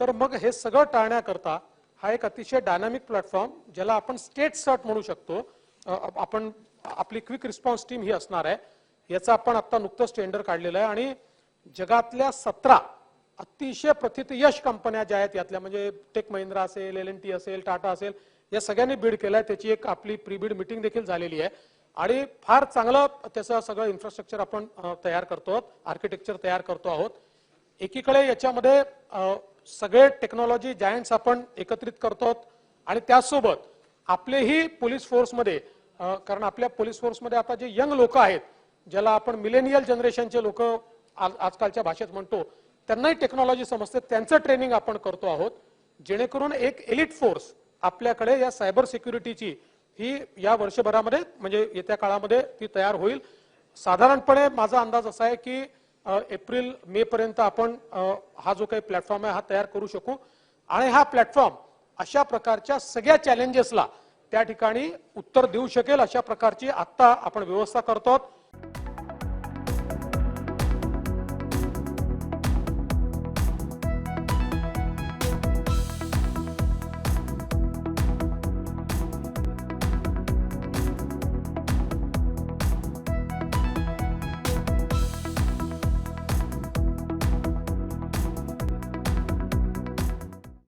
तर मग हे सगळं टाळण्याकरता हा एक अतिशय डायनामिक प्लॅटफॉर्म ज्याला आपण स्टेट सर्ट म्हणू शकतो. आपण आपली क्विक रिस्पॉन्स टीम ही असणार आहे. याचा आपण आता नुकतंच टेंडर काढलेलं आहे आणि जगातल्या सतरा अतिशय प्रथित यश कंपन्या ज्या आहेत यातल्या म्हणजे टेक महिंद्रा असेल एल एन टी असेल टाटा असेल या सगळ्यांनी बीड केलाय. त्याची एक आपली प्री बीड मिटिंग देखील झालेली आहे. आणि फार चांगलं त्याचं सगळं इन्फ्रास्ट्रक्चर आपण तयार करतो आहोत. आर्किटेक्चर तयार करतो आहोत. एकीकडे याच्यामध्ये सगळे टेक्नॉलॉजी जायंट्स आपण एकत्रित करतो आणि त्याचसोबत आपलेही पोलीस फोर्समध्ये कारण आपल्या पोलीस फोर्समध्ये आता जे यंग लोक आहेत ज्याला आपण मिलेनियल जनरेशनचे लोक आजकालच्या भाषेत म्हणतो त्यांनाही टेक्नॉलॉजी समजते. त्यांचं ट्रेनिंग आपण करतो आहोत जेणेकरून एक एलिट फोर्स आपल्याकडे या सायबर सिक्युरिटीची ही या वर्षभरामध्ये म्हणजे येत्या काळामध्ये ती तयार होईल. साधारणपणे माझा अंदाज असा आहे की एप्रिल मे पर्यंत आपण हा जो काही प्लॅटफॉर्म आहे हा तयार करू शकू. आणि हा प्लॅटफॉर्म अशा प्रकारच्या सगळ्या चॅलेंजेसला त्या ठिकाणी उत्तर देऊ शकेल अशा प्रकारची आत्ता आपण व्यवस्था करतो आहोत.